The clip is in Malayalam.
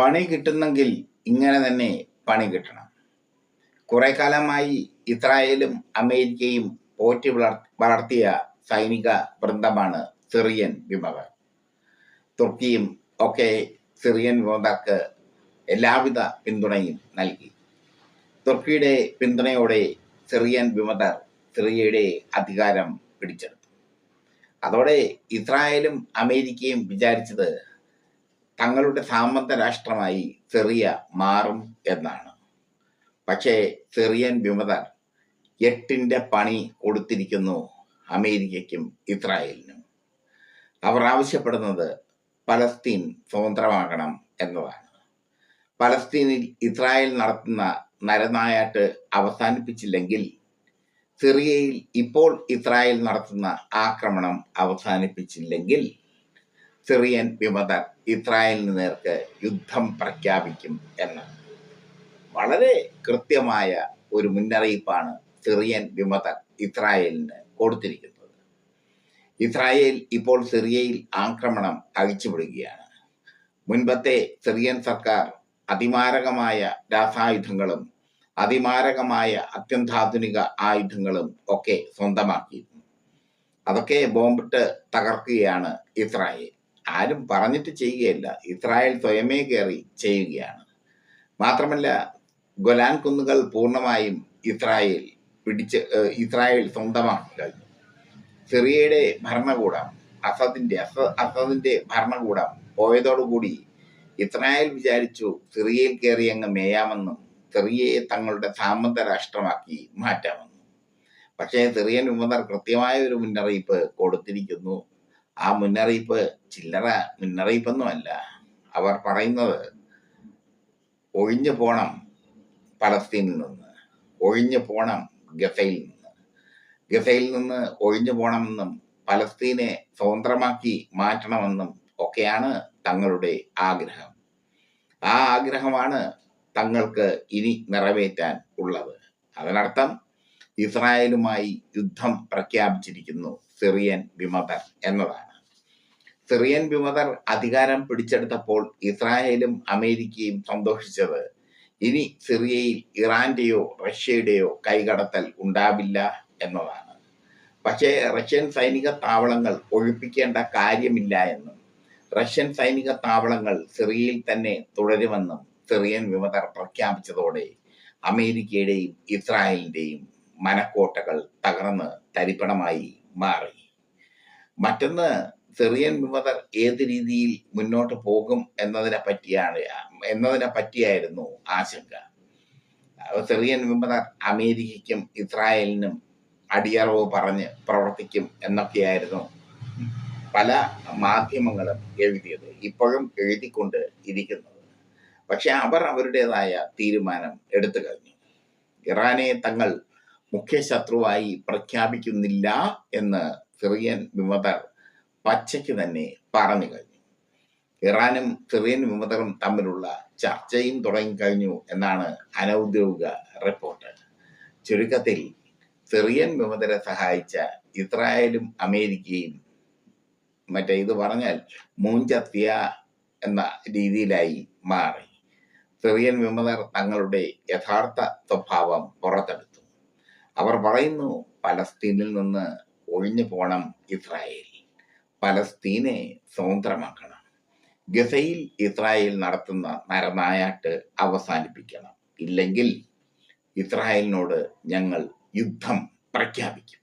പണി കിട്ടുന്നെങ്കിൽ ഇങ്ങനെ തന്നെ പണി കിട്ടണം. കുറെ കാലമായി ഇസ്രായേലും അമേരിക്കയും പോറ്റി വളർ വളർത്തിയ സൈനിക വൃന്ദമാണ് സിറിയൻ വിമതർ തുർക്കിയും ഒക്കെ സിറിയൻ വിമതർക്ക് എല്ലാവിധ പിന്തുണയും നൽകി. തുർക്കിയുടെ പിന്തുണയോടെ സിറിയൻ വിമതർ സിറിയയുടെ അധികാരം പിടിച്ചെടുത്തു. അതോടെ ഇസ്രായേലും അമേരിക്കയും വിചാരിച്ചത് തങ്ങളുടെ സാമന്ത രാഷ്ട്രമായി സിറിയ മാറും എന്നാണ്. പക്ഷേ സിറിയൻ വിമതർ എട്ടിന്റെ പണി കൊടുത്തിരിക്കുന്നു അമേരിക്കയ്ക്കും ഇസ്രായേലിനും. അവർ ആവശ്യപ്പെടുന്നത് പലസ്തീൻ സ്വതന്ത്രമാകണം എന്നതാണ്. പലസ്തീനിൽ ഇസ്രായേൽ നടത്തുന്ന നരനായാട്ട് അവസാനിപ്പിച്ചില്ലെങ്കിൽ സിറിയയിൽ ഇപ്പോൾ ഇസ്രായേൽ നടത്തുന്ന ആക്രമണം അവസാനിപ്പിച്ചില്ലെങ്കിൽ സിറിയൻ വിമതർ ഇസ്രായേലിന് നേർക്ക് യുദ്ധം പ്രഖ്യാപിക്കും എന്ന്. വളരെ കൃത്യമായ ഒരു മുന്നറിയിപ്പാണ് സിറിയൻ വിമതർ ഇസ്രായേലിന് കൊടുത്തിരിക്കുന്നത്. ഇസ്രായേൽ ഇപ്പോൾ സിറിയയിൽ ആക്രമണം അഴിച്ചുവിടുകയാണ് മുൻപത്തെ സിറിയൻ സർക്കാർ അതിമാരകമായ രാസായുധങ്ങളും അതിമാരകമായ അത്യന്താധുനിക ആയുധങ്ങളും ഒക്കെ സ്വന്തമാക്കിയിരുന്നു. അതൊക്കെ ബോംബിട്ട് തകർക്കുകയാണ് ഇസ്രായേൽ. ആരും പറഞ്ഞിട്ട് ചെയ്യുകയല്ല. ഇസ്രായേൽ സ്വയമേ കയറി ചെയ്യുകയാണ്. മാത്രമല്ല ഗൊലാൻ കുന്നുകൾ പൂർണമായും ഇസ്രായേൽ പിടിച്ച് ഇസ്രായേൽ സ്വന്തമാണ്. കഴിഞ്ഞു സിറിയയുടെ ഭരണകൂടം അസദിന്റെ അസ അസദിന്റെ ഭരണകൂടം പോയതോടുകൂടി ഇസ്രായേൽ വിചാരിച്ചു സിറിയയിൽ കയറി അങ്ങ് മേയാമെന്നും സിറിയയെ തങ്ങളുടെ സാമന്ത രാഷ്ട്രമാക്കി മാറ്റാമെന്നും. പക്ഷേ സിറിയൻ വിമതർ കൃത്യമായ ഒരു മുന്നറിയിപ്പ് കൊടുത്തിരിക്കുന്നു. ആ മുന്നറിയിപ്പ് ചില്ലറ മുന്നറിയിപ്പൊന്നുമല്ല. അവർ പറയുന്നത് ഒഴിഞ്ഞു പോണം പലസ്തീനിൽ നിന്ന്. ഒഴിഞ്ഞു പോണം ഗസയിൽ നിന്ന്. ഗസയിൽ നിന്ന് ഒഴിഞ്ഞു പോണമെന്നും പലസ്തീനെ സ്വതന്ത്രമാക്കി മാറ്റണമെന്നും ഒക്കെയാണ് തങ്ങളുടെ ആഗ്രഹം. ആ ആഗ്രഹമാണ് തങ്ങൾക്ക് ഇനി നിറവേറ്റാൻ ഉള്ളത്. അതിനർത്ഥം ഇസ്രായേലുമായി യുദ്ധം പ്രഖ്യാപിച്ചിരിക്കുന്നു സിറിയൻ വിമതർ എന്നതാണ്. സിറിയൻ വിമതർ അധികാരം പിടിച്ചെടുത്തപ്പോൾ ഇസ്രായേലും അമേരിക്കയും സന്തോഷിച്ചത്. ഇനി സിറിയയിൽ ഇറാന്റെയോ റഷ്യയുടെയോ കൈകടത്തൽ ഉണ്ടാവില്ല എന്നതാണ്. പക്ഷേ റഷ്യൻ സൈനിക താവളങ്ങൾ ഒഴിപ്പിക്കേണ്ട കാര്യമില്ല എന്നും റഷ്യൻ സൈനിക താവളങ്ങൾ സിറിയയിൽ തന്നെ തുടരുമെന്നും സിറിയൻ വിമതർ പ്രഖ്യാപിച്ചതോടെ അമേരിക്കയുടെയും ഇസ്രായേലിന്റെയും മനക്കോട്ടകൾ തകർന്ന് തരിപ്പണമായി മാറി. മറ്റൊന്ന് സിറിയൻ വിമതർ ഏത് രീതിയിൽ മുന്നോട്ട് പോകും എന്നതിനെ പറ്റിയാണ് എന്നതിനെ പറ്റിയായിരുന്നു ആശങ്ക. സിറിയൻ വിമതർ അമേരിക്കയ്ക്കും ഇസ്രായേലിനും അടിയറവ് പറഞ്ഞ് പ്രവർത്തിക്കും എന്നൊക്കെയായിരുന്നു പല മാധ്യമങ്ങളും എഴുതിയത് ഇപ്പോഴും എഴുതിക്കൊണ്ട് ഇരിക്കുന്നത്. പക്ഷെ അവർ അവരുടേതായ തീരുമാനം എടുത്തു കഴിഞ്ഞു. ഇറാനെ തങ്ങൾ മുഖ്യ ശത്രുവായി പ്രഖ്യാപിക്കുന്നില്ല എന്ന് സിറിയൻ വിമതർ പച്ചയ്ക്ക് തന്നെ പറഞ്ഞു കഴിഞ്ഞു. ഇറാനും സിറിയൻ വിമതരും തമ്മിലുള്ള ചർച്ചയും തുടങ്ങിക്കഴിഞ്ഞു എന്നാണ് അനൗദ്യോഗിക റിപ്പോർട്ട്. ചുരുക്കത്തിൽ സിറിയൻ വിമതരെ സഹായിച്ച ഇസ്രായേലും അമേരിക്കയും മറ്റേ ഇത് പറഞ്ഞാൽ മൂഞ്ചത്തിയ എന്ന രീതിയിലായി മാറി. സിറിയൻ വിമതർ തങ്ങളുടെ യഥാർത്ഥ സ്വഭാവം പുറത്തെടുത്തു. അവർ പറയുന്നു പലസ്തീനിൽ നിന്ന് ഒഴിഞ്ഞു പോകണം ഇസ്രായേൽ. പലസ്തീനെ സ്വതന്ത്രമാക്കണം. ഗസയിൽ ഇസ്രായേൽ നടത്തുന്ന നരനായാട്ട് അവസാനിപ്പിക്കണം. ഇല്ലെങ്കിൽ ഇസ്രായേലിനോട് ഞങ്ങൾ യുദ്ധം പ്രഖ്യാപിക്കും.